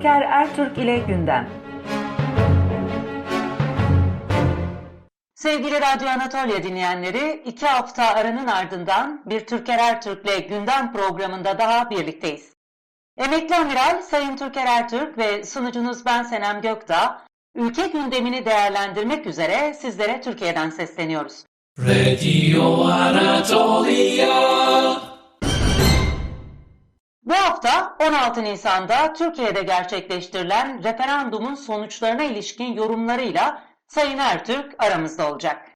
Türker Ertürk ile gündem. Sevgili Radyo Anatolia dinleyenleri, iki hafta aranın ardından bir Türker Ertürk'le gündem programında daha birlikteyiz. Emekli Amiral Sayın Türker Ertürk ve sunucunuz ben Senem Gökdağ, ülke gündemini değerlendirmek üzere sizlere Türkiye'den sesleniyoruz. Radio Anatolia. Bu hafta 16 Nisan'da Türkiye'de gerçekleştirilen referandumun sonuçlarına ilişkin yorumlarıyla Sayın Ertürk aramızda olacak.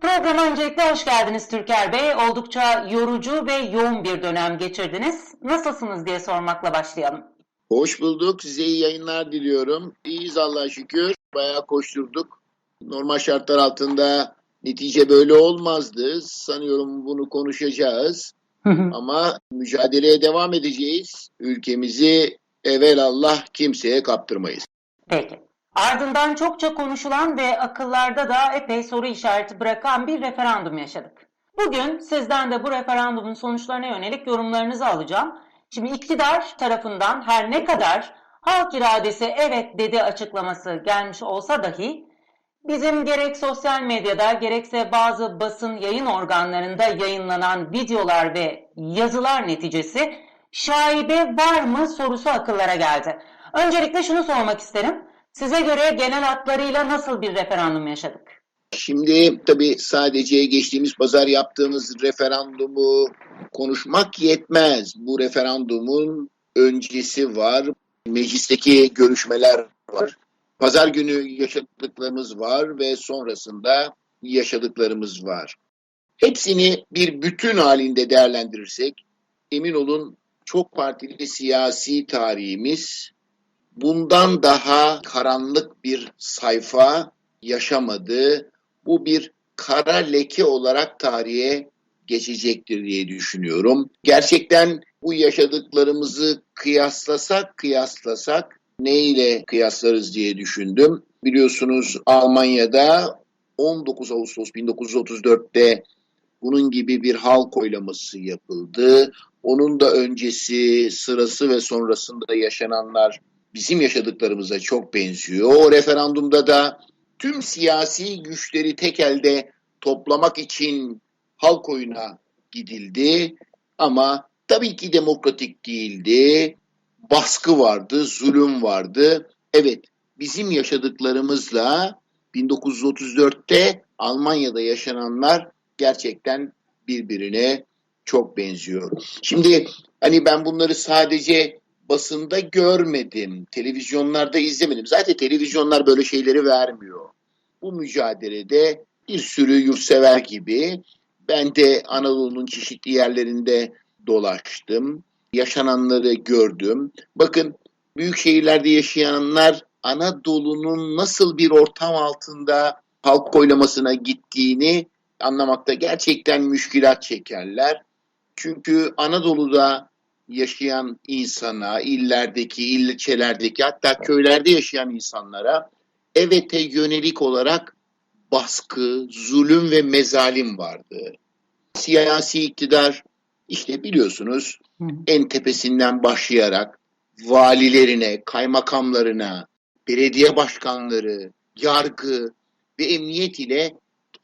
Programa öncelikle hoş geldiniz Türker Bey. Oldukça yorucu ve yoğun bir dönem geçirdiniz. Nasılsınız diye sormakla başlayalım. Hoş bulduk. Size iyi yayınlar diliyorum. İyiyiz Allah'a şükür. Bayağı koşturduk. Normal şartlar altında netice böyle olmazdı. Sanıyorum bunu konuşacağız. Ama mücadeleye devam edeceğiz. Ülkemizi evelallah kimseye kaptırmayız. Peki. Ardından çokça konuşulan ve akıllarda da epey soru işareti bırakan bir referandum yaşadık. Bugün sizden de bu referandumun sonuçlarına yönelik yorumlarınızı alacağım. Şimdi iktidar tarafından her ne kadar halk iradesi evet dedi açıklaması gelmiş olsa dahi bizim gerek sosyal medyada gerekse bazı basın yayın organlarında yayınlanan videolar ve yazılar neticesi şaibe var mı sorusu akıllara geldi. Öncelikle şunu sormak isterim. Size göre genel hatlarıyla nasıl bir referandum yaşadık? Şimdi tabii sadece geçtiğimiz pazar yaptığımız referandumu konuşmak yetmez. Bu referandumun öncesi var. Meclisteki görüşmeler var. Pazar günü yaşadıklarımız var ve sonrasında yaşadıklarımız var. Hepsini bir bütün halinde değerlendirirsek emin olun çok partili siyasi tarihimiz bundan daha karanlık bir sayfa yaşamadı. Bu bir kara leke olarak tarihe geçecektir diye düşünüyorum. Gerçekten bu yaşadıklarımızı kıyaslasak kıyaslasak neyle kıyaslarız diye düşündüm. Biliyorsunuz Almanya'da 19 Ağustos 1934'te bunun gibi bir halk oylaması yapıldı. Onun da öncesi, sırası ve sonrasında yaşananlar bizim yaşadıklarımıza çok benziyor. O referandumda da tüm siyasi güçleri tek elde toplamak için halk oyuna gidildi ama tabii ki demokratik değildi. Baskı vardı, zulüm vardı. Evet, bizim yaşadıklarımızla 1934'te Almanya'da yaşananlar gerçekten birbirine çok benziyor. Şimdi hani ben bunları sadece basında görmedim, televizyonlarda izlemedim. Zaten televizyonlar böyle şeyleri vermiyor. Bu mücadelede bir sürü yurtsever gibi ben de Anadolu'nun çeşitli yerlerinde dolaştım. Yaşananları gördüm. Bakın büyük şehirlerde yaşayanlar Anadolu'nun nasıl bir ortam altında halk oylamasına gittiğini anlamakta gerçekten müşkilat çekerler. Çünkü Anadolu'da yaşayan insana, illerdeki, ilçelerdeki hatta köylerde yaşayan insanlara evete yönelik olarak baskı, zulüm ve mezalim vardı. Siyasi iktidar işte biliyorsunuz en tepesinden başlayarak valilerine, kaymakamlarına, belediye başkanları, yargı ve emniyet ile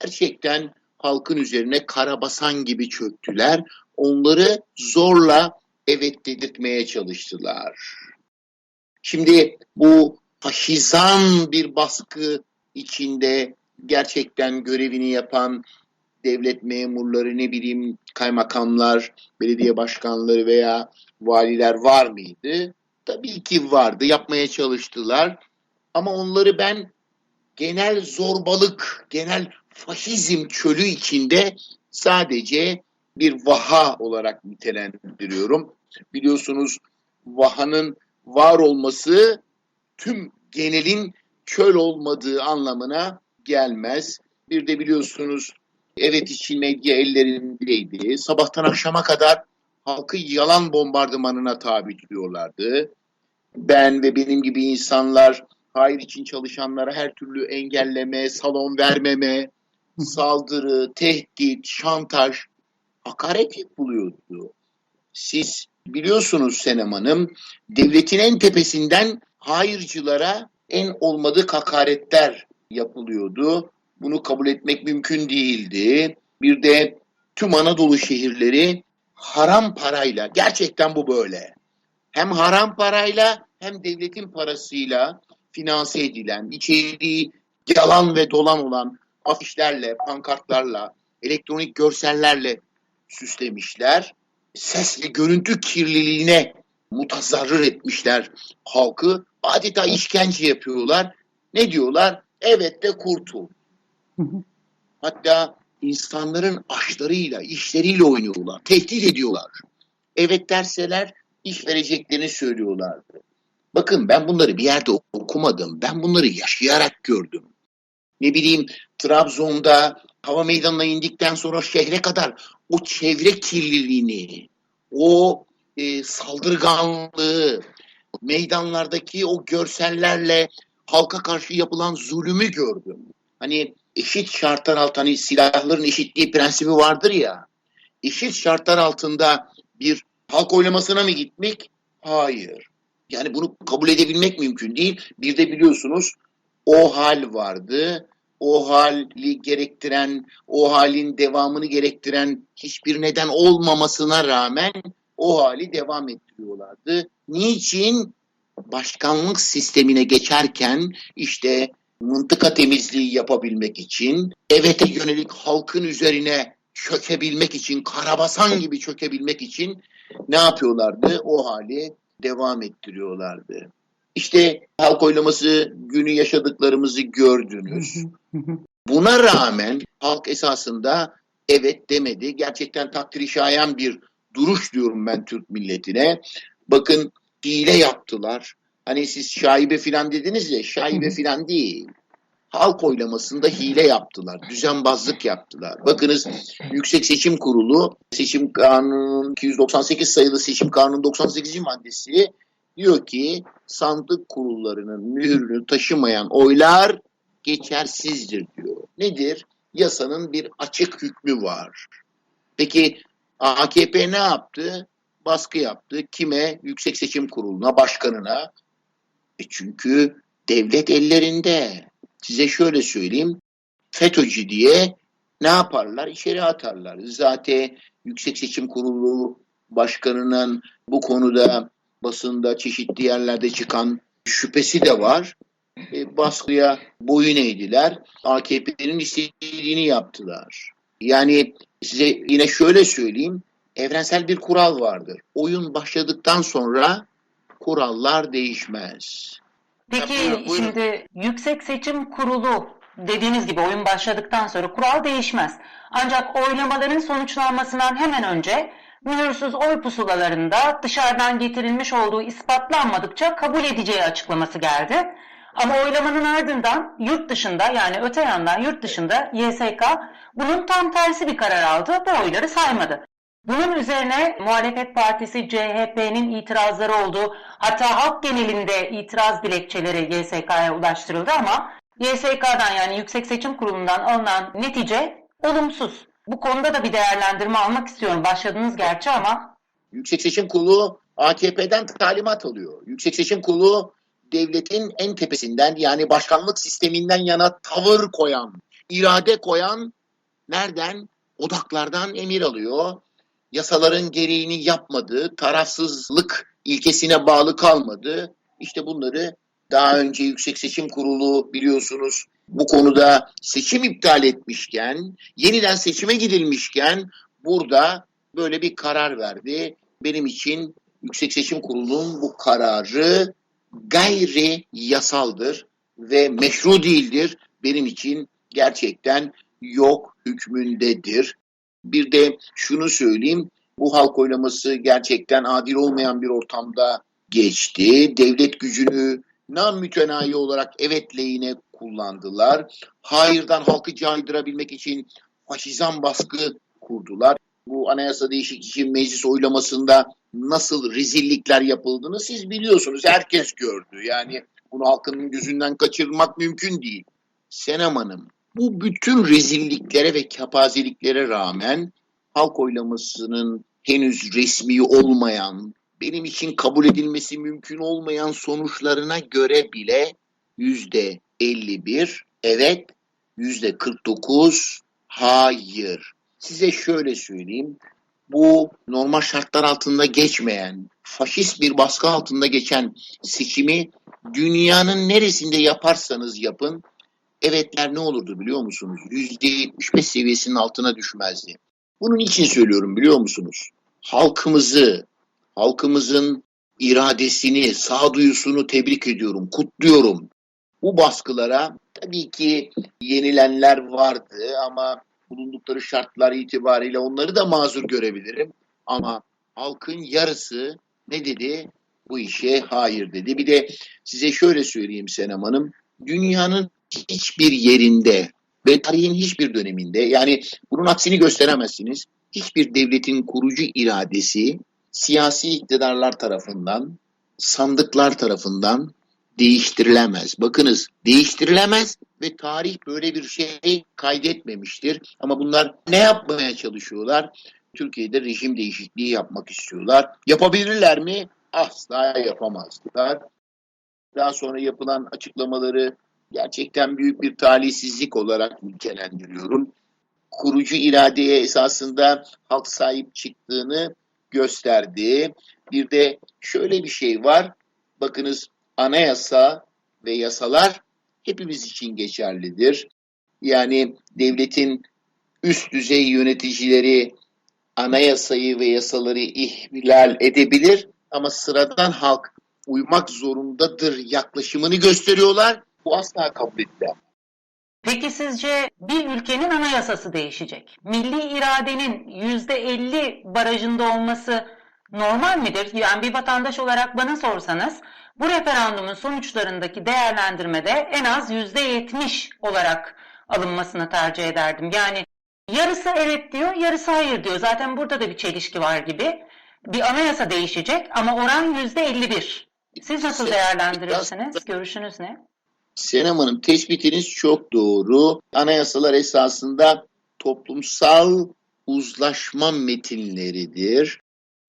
gerçekten halkın üzerine karabasan gibi çöktüler. Onları zorla evet dedirtmeye çalıştılar. Şimdi bu faşizan bir baskı içinde gerçekten görevini yapan devlet memurları ne bileyim kaymakamlar, belediye başkanları veya valiler var mıydı? Tabii ki vardı. Yapmaya çalıştılar. Ama onları ben genel zorbalık, genel faşizm çölü içinde sadece bir vaha olarak nitelendiriyorum. Biliyorsunuz vahanın var olması tüm genelin çöl olmadığı anlamına gelmez. Bir de biliyorsunuz evet için medya ellerindeydi. Sabahtan akşama kadar halkı yalan bombardımanına tabi tutuyorlardı. Ben ve benim gibi insanlar hayır için çalışanlara her türlü engelleme, salon vermeme, saldırı, tehdit, şantaj, hakaret buluyordu. Siz biliyorsunuz Senem Hanım, devletin en tepesinden hayırcılara en olmadık hakaretler yapılıyordu. Bunu kabul etmek mümkün değildi. Bir de tüm Anadolu şehirleri haram parayla, gerçekten bu böyle. Hem haram parayla hem devletin parasıyla finanse edilen, içeriği yalan ve dolan olan afişlerle, pankartlarla, elektronik görsellerle süslemişler. Ses ve görüntü kirliliğine mutazarrır etmişler halkı. Adeta işkence yapıyorlar. Ne diyorlar? Evet de kurtul. Hatta insanların aşlarıyla, işleriyle oynuyorlar. Tehdit ediyorlar. Evet derseler iş vereceklerini söylüyorlardı. Bakın ben bunları bir yerde okumadım. Ben bunları yaşayarak gördüm. Ne bileyim Trabzon'da hava meydanına indikten sonra şehre kadar o çevre kirliliğini, o e, saldırganlığı, meydanlardaki o görsellerle halka karşı yapılan zulümü gördüm. Hani eşit şartlar altında hani silahların eşitliği prensibi vardır ya. Eşit şartlar altında bir halk oylamasına mı gitmek? Hayır. Yani bunu kabul edebilmek mümkün değil. Bir de biliyorsunuz o hal vardı. O hali gerektiren, o halin devamını gerektiren hiçbir neden olmamasına rağmen o hali devam ettiriyorlardı. Niçin? Başkanlık sistemine geçerken işte mıntıka temizliği yapabilmek için, evete yönelik halkın üzerine çökebilmek için, karabasan gibi çökebilmek için ne yapıyorlardı? O hali devam ettiriyorlardı. İşte halk oylaması günü yaşadıklarımızı gördünüz. Buna rağmen halk esasında evet demedi. Gerçekten takdiri şayan bir duruş diyorum ben Türk milletine. Bakın hile yaptılar. Hani siz şaibe filan dediniz ya şaibe filan değil. Halk oylamasında hile yaptılar. Düzenbazlık yaptılar. Bakınız Yüksek Seçim Kurulu seçim kanunun 298 sayılı seçim kanunun 98. maddesi diyor ki sandık kurullarının mührünü taşımayan oylar geçersizdir diyor. Nedir? Yasanın bir açık hükmü var. Peki AKP ne yaptı? Baskı yaptı. Kime? Yüksek Seçim Kurulu'na, başkanına. E çünkü devlet ellerinde. Size şöyle söyleyeyim. FETÖ'cü diye ne yaparlar? İçeri atarlar. Zaten Yüksek Seçim Kurulu başkanının bu konuda basında çeşitli yerlerde çıkan şüphesi de var. E, baskıya boyun eğdiler. AKP'nin istediğini yaptılar. Yani size yine şöyle söyleyeyim. Evrensel bir kural vardır. Oyun başladıktan sonra kurallar değişmez. Peki Ya, buyurun, buyurun. şimdi Yüksek Seçim Kurulu dediğiniz gibi oyun başladıktan sonra kural değişmez. Ancak oylamaların sonuçlanmasından hemen önce mühürsüz oy pusulalarında dışarıdan getirilmiş olduğu ispatlanmadıkça kabul edeceği açıklaması geldi. Ama oylamanın ardından yurt dışında yani öte yandan yurt dışında YSK bunun tam tersi bir karar aldı. Bu oyları saymadı. Bunun üzerine muhalefet partisi CHP'nin itirazları oldu. Hatta halk genelinde itiraz dilekçeleri YSK'ya ulaştırıldı ama YSK'dan yani Yüksek Seçim Kurulu'ndan alınan netice olumsuz. Bu konuda da bir değerlendirme almak istiyorum. Başladınız gerçi ama Yüksek Seçim Kurulu AKP'den talimat alıyor. Yüksek Seçim Kurulu devletin en tepesinden yani başkanlık sisteminden yana tavır koyan, irade koyan nereden? Odaklardan emir alıyor. Yasaların gereğini yapmadı, tarafsızlık ilkesine bağlı kalmadı. İşte bunları daha önce Yüksek Seçim Kurulu biliyorsunuz bu konuda seçim iptal etmişken, yeniden seçime gidilmişken burada böyle bir karar verdi. Benim için Yüksek Seçim Kurulu'nun bu kararı gayri yasaldır ve meşru değildir. Benim için gerçekten yok hükmündedir. Bir de şunu söyleyeyim, bu halk oylaması gerçekten adil olmayan bir ortamda geçti. Devlet gücünü namütenayi olarak evet lehine kullandılar. Hayırdan halkı caydırabilmek için faşizan baskı kurdular. Bu anayasa değişikliği meclis oylamasında nasıl rezillikler yapıldığını siz biliyorsunuz. Herkes gördü. Yani bunu halkın gözünden kaçırmak mümkün değil. Senem Hanım, bu bütün rezilliklere ve kapazeliklere rağmen halk oylamasının henüz resmi olmayan, benim için kabul edilmesi mümkün olmayan sonuçlarına göre bile yüzde 51 evet, yüzde 49 hayır. Size şöyle söyleyeyim. Bu normal şartlar altında geçmeyen, faşist bir baskı altında geçen seçimi dünyanın neresinde yaparsanız yapın, evetler ne olurdu biliyor musunuz? %75 seviyesinin altına düşmezdi. Bunun için söylüyorum biliyor musunuz? Halkımızı, halkımızın iradesini, sağduyusunu tebrik ediyorum, kutluyorum. Bu baskılara tabii ki yenilenler vardı ama bulundukları şartlar itibariyle onları da mazur görebilirim. Ama halkın yarısı ne dedi? Bu işe hayır dedi. Bir de size şöyle söyleyeyim Senem Hanım. Dünyanın hiçbir yerinde ve tarihin hiçbir döneminde yani bunun aksini gösteremezsiniz. Hiçbir devletin kurucu iradesi siyasi iktidarlar tarafından, sandıklar tarafından değiştirilemez. Bakınız değiştirilemez ve tarih böyle bir şey kaydetmemiştir. Ama bunlar ne yapmaya çalışıyorlar? Türkiye'de rejim değişikliği yapmak istiyorlar. Yapabilirler mi? Asla yapamazlar. Daha sonra yapılan açıklamaları gerçekten büyük bir talihsizlik olarak nitelendiriyorum. Kurucu iradeye esasında halk sahip çıktığını gösterdi. Bir de şöyle bir şey var. Bakınız anayasa ve yasalar hepimiz için geçerlidir. Yani devletin üst düzey yöneticileri anayasayı ve yasaları ihlal edebilir ama sıradan halk uymak zorundadır yaklaşımını gösteriyorlar. Bu asla kabul edilemez. Peki sizce bir ülkenin anayasası değişecek? Milli iradenin %50 barajında olması normal midir? Yani bir vatandaş olarak bana sorsanız bu referandumun sonuçlarındaki değerlendirmede en az %70 olarak alınmasını tercih ederdim. Yani yarısı evet diyor, yarısı hayır diyor. Zaten burada da bir çelişki var gibi. Bir anayasa değişecek ama oran %51. Siz nasıl değerlendirirsiniz? Görüşünüz ne? Senem Hanım tespitiniz çok doğru. Anayasalar esasında toplumsal uzlaşma metinleridir.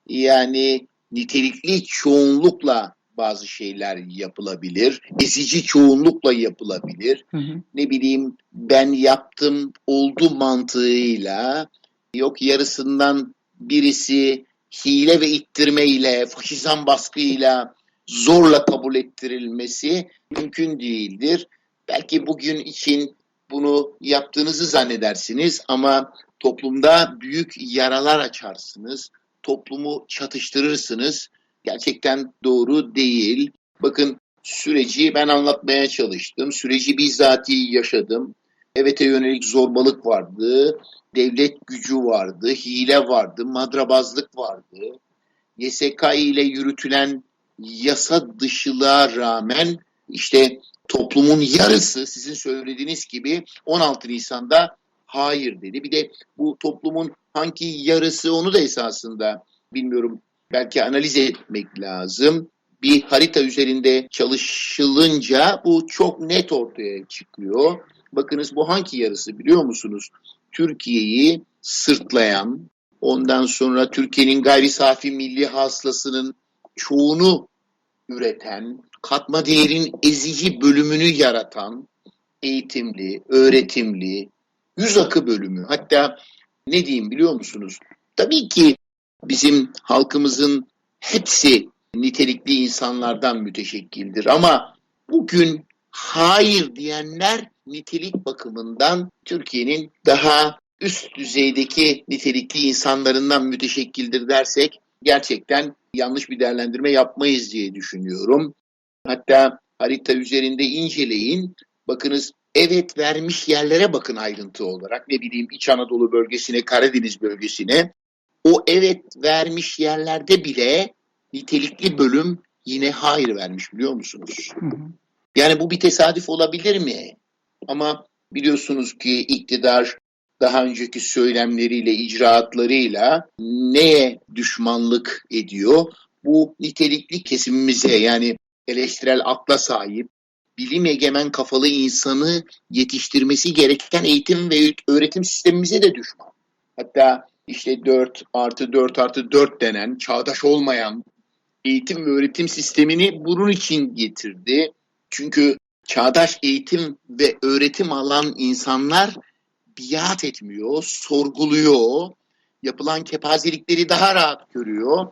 Yani nitelikli çoğunlukla bazı şeyler yapılabilir. Ezici çoğunlukla yapılabilir. Hı hı. Ne bileyim ben yaptım oldu mantığıyla yok yarısından birisi hile ve ittirmeyle, faşizan baskıyla zorla kabul ettirilmesi mümkün değildir. Belki bugün için bunu yaptığınızı zannedersiniz ama toplumda büyük yaralar açarsınız. Toplumu çatıştırırsınız. Gerçekten doğru değil. Bakın süreci ben anlatmaya çalıştım. Süreci bizzatihi yaşadım. Evet'e yönelik zorbalık vardı. Devlet gücü vardı. Hile vardı. Madrabazlık vardı. YSK ile yürütülen yasa dışılığa rağmen işte toplumun yarısı sizin söylediğiniz gibi 16 Nisan'da hayır dedi. Bir de bu toplumun hangi yarısı onu da esasında bilmiyorum belki analiz etmek lazım. Bir harita üzerinde çalışılınca bu çok net ortaya çıkıyor. Bakınız bu hangi yarısı biliyor musunuz? Türkiye'yi sırtlayan, ondan sonra Türkiye'nin gayri safi milli hasılasının çoğunu üreten, katma değerin ezici bölümünü yaratan, eğitimli, öğretimli, yüz akı bölümü. Hatta ne diyeyim biliyor musunuz? Tabii ki bizim halkımızın hepsi nitelikli insanlardan müteşekkildir ama bugün hayır diyenler nitelik bakımından Türkiye'nin daha üst düzeydeki nitelikli insanlarından müteşekkildir dersek gerçekten yanlış bir değerlendirme yapmayız diye düşünüyorum. Hatta harita üzerinde inceleyin. Bakınız evet vermiş yerlere bakın ayrıntı olarak. Ne bileyim İç Anadolu bölgesine, Karadeniz bölgesine. O evet vermiş yerlerde bile nitelikli bölüm yine hayır vermiş biliyor musunuz? Yani bu bir tesadüf olabilir mi? Ama biliyorsunuz ki iktidar daha önceki söylemleriyle, icraatlarıyla neye düşmanlık ediyor? Bu nitelikli kesimimize yani eleştirel akla sahip, bilim egemen kafalı insanı yetiştirmesi gereken eğitim ve öğretim sistemimize de düşman. Hatta işte 4 artı 4 artı 4 denen çağdaş olmayan eğitim ve öğretim sistemini bunun için getirdi. Çünkü çağdaş eğitim ve öğretim alan insanlar biat etmiyor, sorguluyor, yapılan kepazelikleri daha rahat görüyor.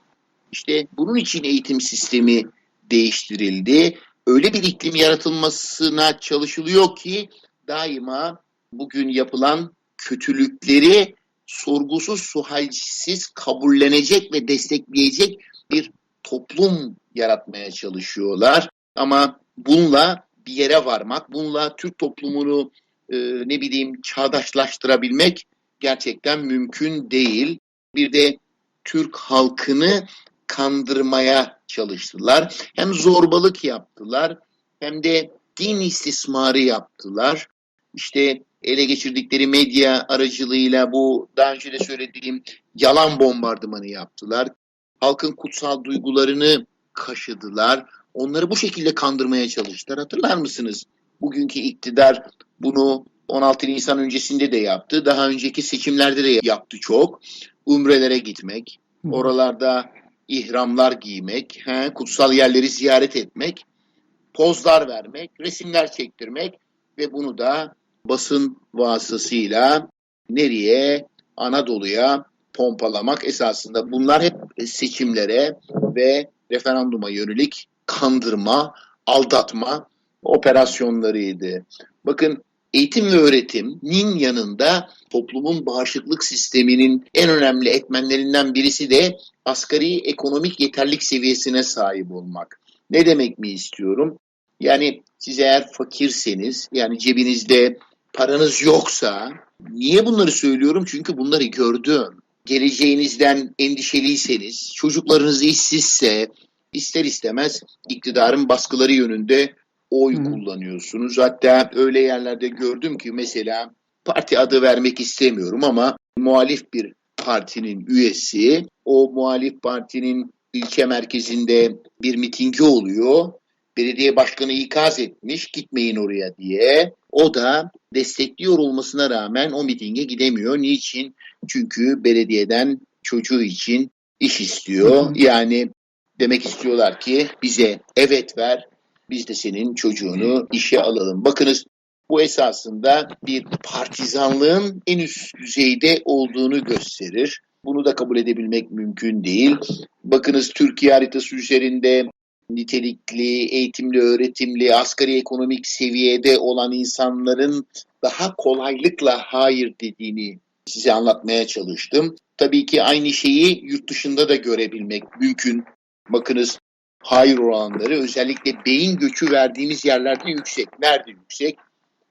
İşte bunun için eğitim sistemi değiştirildi. Öyle bir iklim yaratılmasına çalışılıyor ki daima bugün yapılan kötülükleri sorgusuz suhalsiz kabullenecek ve destekleyecek bir toplum yaratmaya çalışıyorlar. Ama bununla bir yere varmak, bununla Türk toplumunu e, ne bileyim çağdaşlaştırabilmek gerçekten mümkün değil. Bir de Türk halkını kandırmaya çalıştılar. Hem zorbalık yaptılar hem de din istismarı yaptılar. İşte ele geçirdikleri medya aracılığıyla bu daha önce de söylediğim yalan bombardımanı yaptılar. Halkın kutsal duygularını kaşıdılar. Onları bu şekilde kandırmaya çalıştılar. Hatırlar mısınız? Bugünkü iktidar bunu 16 Nisan öncesinde de yaptı. Daha önceki seçimlerde de yaptı çok. Umrelere gitmek, oralarda ihramlar giymek, he, kutsal yerleri ziyaret etmek, pozlar vermek, resimler çektirmek ve bunu da basın vasıtasıyla nereye? Anadolu'ya pompalamak esasında bunlar hep seçimlere ve referanduma yönelik kandırma, aldatma operasyonlarıydı. Bakın eğitim ve öğretimin yanında toplumun bağışıklık sisteminin en önemli etmenlerinden birisi de asgari ekonomik yeterlik seviyesine sahip olmak. Ne demek mi istiyorum? Yani siz eğer fakirseniz, yani cebinizde paranız yoksa, niye bunları söylüyorum? Çünkü bunları gördüm. Geleceğinizden endişeliyseniz, çocuklarınız işsizse, ister istemez iktidarın baskıları yönünde oy Hı. kullanıyorsunuz. Hatta öyle yerlerde gördüm ki mesela parti adı vermek istemiyorum ama muhalif bir partinin üyesi o muhalif partinin ilçe merkezinde bir mitingi oluyor. Belediye başkanı ikaz etmiş gitmeyin oraya diye. O da destekliyor olmasına rağmen o mitinge gidemiyor. Niçin? Çünkü belediyeden çocuğu için iş istiyor. Yani demek istiyorlar ki bize evet ver biz de senin çocuğunu işe alalım. Bakınız bu esasında bir partizanlığın en üst düzeyde olduğunu gösterir. Bunu da kabul edebilmek mümkün değil. Bakınız Türkiye haritası üzerinde nitelikli, eğitimli, öğretimli, asgari ekonomik seviyede olan insanların daha kolaylıkla hayır dediğini size anlatmaya çalıştım. Tabii ki aynı şeyi yurt dışında da görebilmek mümkün. Bakınız hayır oranları özellikle beyin göçü verdiğimiz yerlerde yüksek. Nerede yüksek?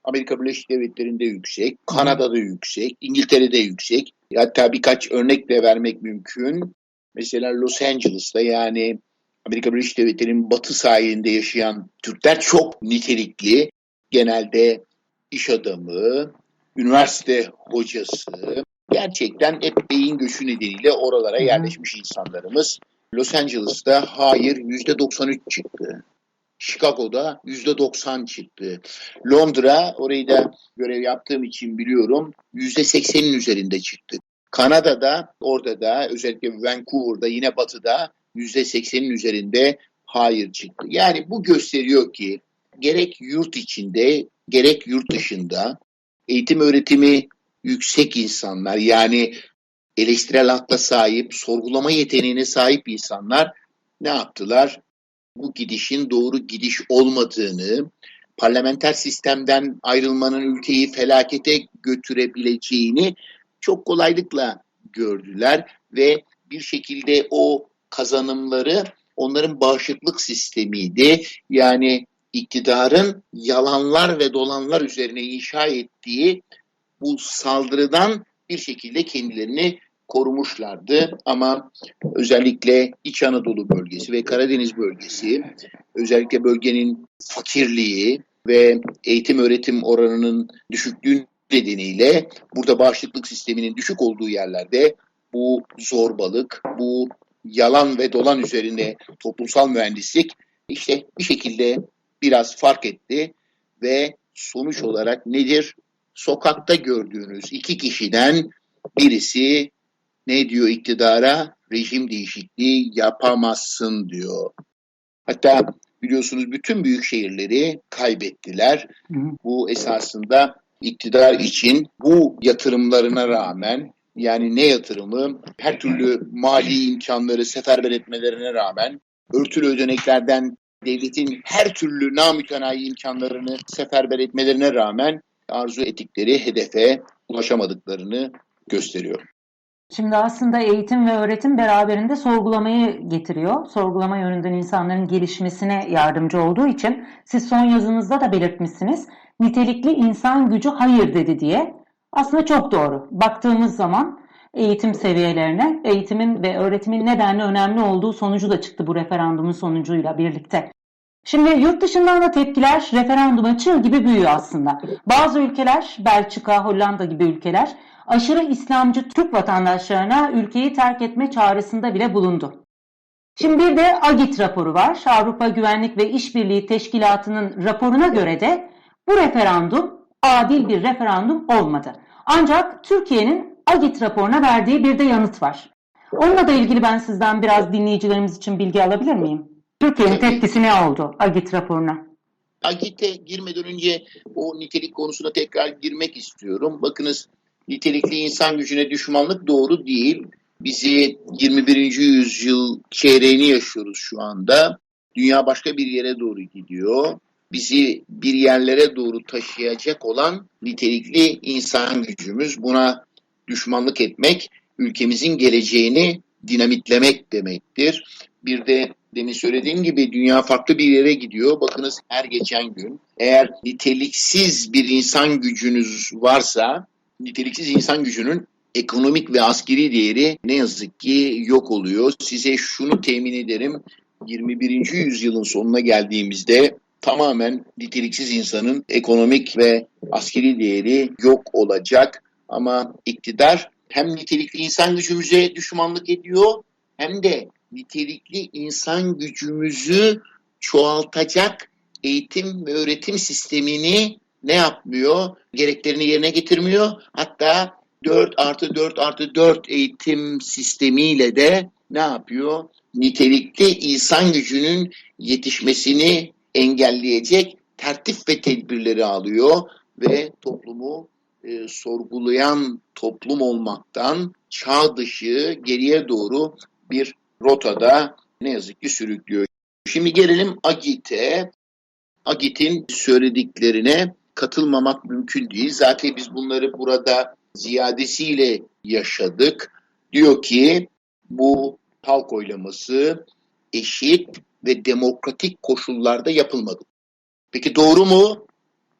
Amerika Birleşik Devletleri'nde yüksek, Kanada'da yüksek, İngiltere'de yüksek. Hatta birkaç örnek de vermek mümkün. Mesela Los Angeles'ta yani Amerika Birleşik Devletleri'nin batı sahilinde yaşayan Türkler çok nitelikli. Genelde iş adamı, üniversite hocası, gerçekten hep beyin göçü nedeniyle oralara yerleşmiş insanlarımız. Los Angeles'ta hayır %93 çıktı. Chicago'da %90 çıktı. Londra, orayı da görev yaptığım için biliyorum, %80'in üzerinde çıktı. Kanada'da, orada da özellikle Vancouver'da yine batıda %80'in üzerinde hayır çıktı. Yani bu gösteriyor ki gerek yurt içinde gerek yurt dışında eğitim öğretimi yüksek insanlar yani eleştirel akla sahip, sorgulama yeteneğine sahip insanlar ne yaptılar? Bu gidişin doğru gidiş olmadığını, parlamenter sistemden ayrılmanın ülkeyi felakete götürebileceğini çok kolaylıkla gördüler ve bir şekilde o kazanımları onların bağışıklık sistemiydi. Yani iktidarın yalanlar ve dolanlar üzerine inşa ettiği bu saldırıdan bir şekilde kendilerini korumuşlardı ama özellikle İç Anadolu bölgesi ve Karadeniz bölgesi özellikle bölgenin fakirliği ve eğitim öğretim oranının düşüklüğü nedeniyle burada bağışıklık sisteminin düşük olduğu yerlerde bu zorbalık, bu yalan ve dolan üzerine toplumsal mühendislik işte bir şekilde biraz fark etti ve sonuç olarak nedir? Sokakta gördüğünüz iki kişiden birisi ne diyor iktidara? rejim değişikliği yapamazsın diyor. Hatta biliyorsunuz bütün büyük şehirleri kaybettiler. Bu esasında iktidar için bu yatırımlarına rağmen yani ne yatırımı? Her türlü mali imkanları seferber etmelerine rağmen örtülü ödeneklerden devletin her türlü namütenayi imkanlarını seferber etmelerine rağmen arzu ettikleri hedefe ulaşamadıklarını gösteriyor. Şimdi aslında eğitim ve öğretim beraberinde sorgulamayı getiriyor. Sorgulama yönünden insanların gelişmesine yardımcı olduğu için siz son yazınızda da belirtmişsiniz. Nitelikli insan gücü hayır dedi diye. Aslında çok doğru. Baktığımız zaman eğitim seviyelerine, eğitimin ve öğretimin nedenli önemli olduğu sonucu da çıktı bu referandumun sonucuyla birlikte. Şimdi yurt dışından da tepkiler referanduma çığ gibi büyüyor aslında. Bazı ülkeler, Belçika, Hollanda gibi ülkeler aşırı İslamcı Türk vatandaşlarına ülkeyi terk etme çağrısında bile bulundu. Şimdi bir de AGİT raporu var. Avrupa Güvenlik ve İşbirliği Teşkilatı'nın raporuna göre de bu referandum adil bir referandum olmadı. Ancak Türkiye'nin AGİT raporuna verdiği bir de yanıt var. Onunla da ilgili ben sizden biraz dinleyicilerimiz için bilgi alabilir miyim? Türkiye'nin tepkisi ne oldu AGİT raporuna? Agit'e girmeden önce o nitelik konusuna tekrar girmek istiyorum. Bakınız nitelikli insan gücüne düşmanlık doğru değil. Bizi 21. yüzyıl çeyreğini yaşıyoruz şu anda. Dünya başka bir yere doğru gidiyor. Bizi bir yerlere doğru taşıyacak olan nitelikli insan gücümüz. Buna düşmanlık etmek ülkemizin geleceğini dinamitlemek demektir. Bir de demin söylediğim gibi dünya farklı bir yere gidiyor. Bakınız her geçen gün eğer niteliksiz bir insan gücünüz varsa niteliksiz insan gücünün ekonomik ve askeri değeri ne yazık ki yok oluyor. Size şunu temin ederim 21. yüzyılın sonuna geldiğimizde tamamen niteliksiz insanın ekonomik ve askeri değeri yok olacak. Ama iktidar hem nitelikli insan gücümüze düşmanlık ediyor hem de nitelikli insan gücümüzü çoğaltacak eğitim ve öğretim sistemini ne yapmıyor? Gereklerini yerine getirmiyor. Hatta 4 artı 4 artı 4 eğitim sistemiyle de ne yapıyor? Nitelikli insan gücünün yetişmesini engelleyecek tertip ve tedbirleri alıyor ve toplumu e, sorgulayan toplum olmaktan çağ dışı geriye doğru bir rotada ne yazık ki sürüklüyor. Şimdi gelelim Agit'e. Agit'in söylediklerine katılmamak mümkün değil. Zaten biz bunları burada ziyadesiyle yaşadık. Diyor ki bu halk oylaması eşit ve demokratik koşullarda yapılmadı. Peki doğru mu?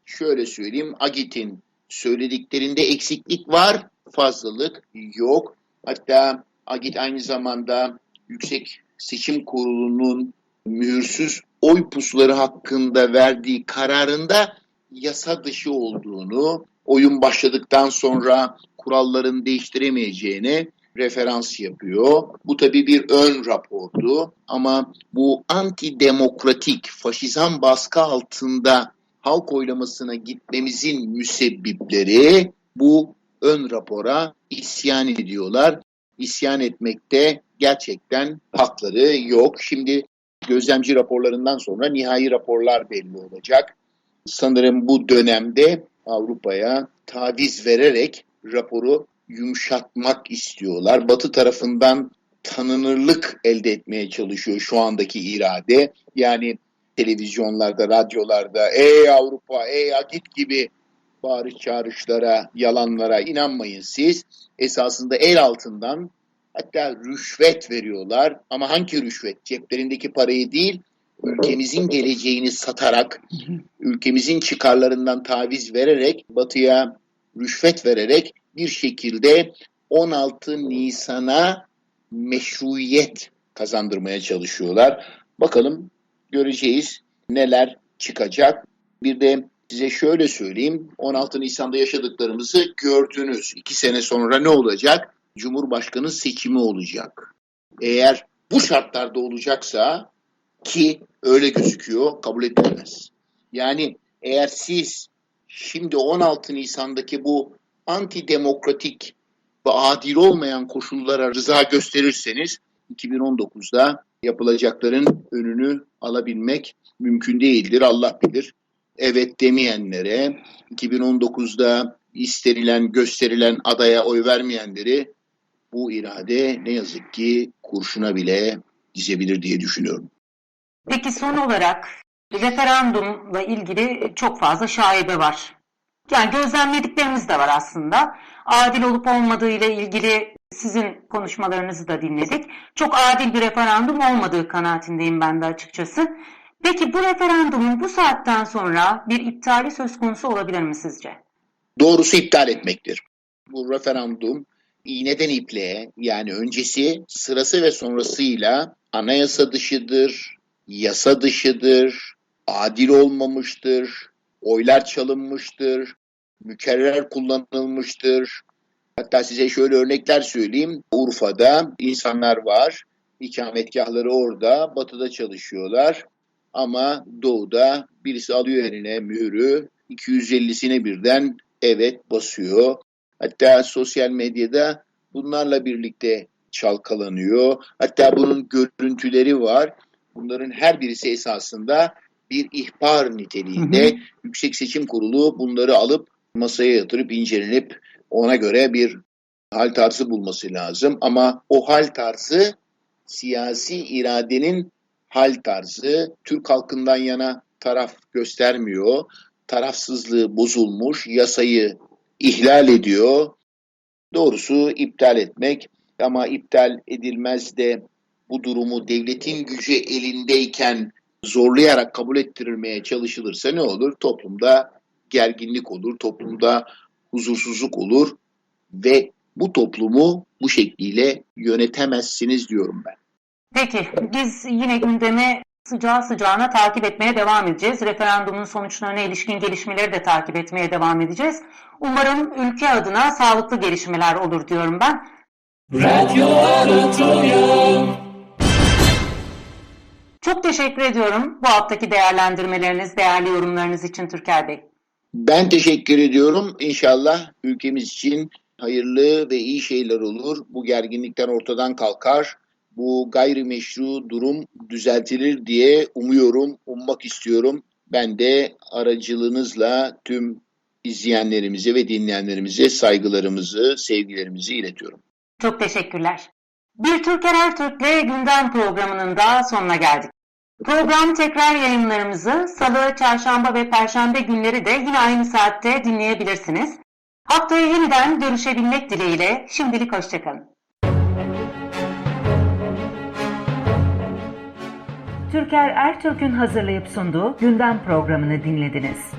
Şöyle söyleyeyim. Agit'in söylediklerinde eksiklik var, fazlalık yok. Hatta Agit aynı zamanda Yüksek Seçim Kurulu'nun mühürsüz oy pusuları hakkında verdiği kararında yasa dışı olduğunu, oyun başladıktan sonra kuralların değiştiremeyeceğine referans yapıyor. Bu tabii bir ön rapordu ama bu antidemokratik, faşizan baskı altında halk oylamasına gitmemizin müsebbipleri bu ön rapora isyan ediyorlar. İsyan etmekte gerçekten hakları yok. Şimdi gözlemci raporlarından sonra nihai raporlar belli olacak. Sanırım bu dönemde Avrupa'ya taviz vererek raporu yumuşatmak istiyorlar. Batı tarafından tanınırlık elde etmeye çalışıyor şu andaki irade. Yani televizyonlarda, radyolarda ey Avrupa, ey Agit gibi bağırış çağrışlara, yalanlara inanmayın siz. Esasında el altından hatta rüşvet veriyorlar. Ama hangi rüşvet? Ceplerindeki parayı değil, ülkemizin geleceğini satarak, ülkemizin çıkarlarından taviz vererek, batıya rüşvet vererek bir şekilde 16 Nisan'a meşruiyet kazandırmaya çalışıyorlar. Bakalım göreceğiz neler çıkacak. Bir de size şöyle söyleyeyim. 16 Nisan'da yaşadıklarımızı gördünüz. İki sene sonra ne olacak? Cumhurbaşkanı seçimi olacak. Eğer bu şartlarda olacaksa ki öyle gözüküyor kabul edilemez. Yani eğer siz şimdi 16 Nisan'daki bu antidemokratik ve adil olmayan koşullara rıza gösterirseniz 2019'da yapılacakların önünü alabilmek mümkün değildir. Allah bilir. Evet demeyenlere, 2019'da istenilen, gösterilen adaya oy vermeyenleri bu irade ne yazık ki kurşuna bile dizebilir diye düşünüyorum. Peki son olarak referandumla ilgili çok fazla şaibe var. Yani gözlemlediklerimiz de var aslında. Adil olup olmadığı ile ilgili sizin konuşmalarınızı da dinledik. Çok adil bir referandum olmadığı kanaatindeyim ben de açıkçası. Peki bu referandumun bu saatten sonra bir iptali söz konusu olabilir mi sizce? Doğrusu iptal etmektir. Bu referandum iğneden ipliğe yani öncesi, sırası ve sonrasıyla anayasa dışıdır, yasa dışıdır, adil olmamıştır, oylar çalınmıştır, mükerrer kullanılmıştır. Hatta size şöyle örnekler söyleyeyim. Urfa'da insanlar var, ikametgahları orada, batıda çalışıyorlar. Ama doğuda birisi alıyor eline mührü, 250'sine birden evet basıyor. Hatta sosyal medyada bunlarla birlikte çalkalanıyor. Hatta bunun görüntüleri var. Bunların her birisi esasında bir ihbar niteliğinde. Hı hı. Yüksek Seçim Kurulu bunları alıp masaya yatırıp incelenip ona göre bir hal tarzı bulması lazım. Ama o hal tarzı siyasi iradenin hal tarzı. Türk halkından yana taraf göstermiyor. Tarafsızlığı bozulmuş, yasayı ihlal ediyor. Doğrusu iptal etmek ama iptal edilmez de bu durumu devletin gücü elindeyken zorlayarak kabul ettirilmeye çalışılırsa ne olur? Toplumda gerginlik olur, toplumda huzursuzluk olur ve bu toplumu bu şekliyle yönetemezsiniz diyorum ben. Peki biz yine gündemi sıcağı sıcağına takip etmeye devam edeceğiz. Referandumun sonuçlarına ilişkin gelişmeleri de takip etmeye devam edeceğiz. Umarım ülke adına sağlıklı gelişmeler olur diyorum ben. Radyo Anatolia. Çok teşekkür ediyorum bu haftaki değerlendirmeleriniz, değerli yorumlarınız için Türker Bey. Ben teşekkür ediyorum. İnşallah ülkemiz için hayırlı ve iyi şeyler olur. Bu gerginlikten ortadan kalkar. Bu gayrimeşru durum düzeltilir diye umuyorum, ummak istiyorum. Ben de aracılığınızla tüm izleyenlerimize ve dinleyenlerimize saygılarımızı, sevgilerimizi iletiyorum. Çok teşekkürler. Bir Türker Ertürk'le gündem programının da sonuna geldik. Program tekrar yayınlarımızı salı, çarşamba ve perşembe günleri de yine aynı saatte dinleyebilirsiniz. Haftaya yeniden görüşebilmek dileğiyle şimdilik hoşçakalın. Türker Ertürk'ün hazırlayıp sunduğu gündem programını dinlediniz.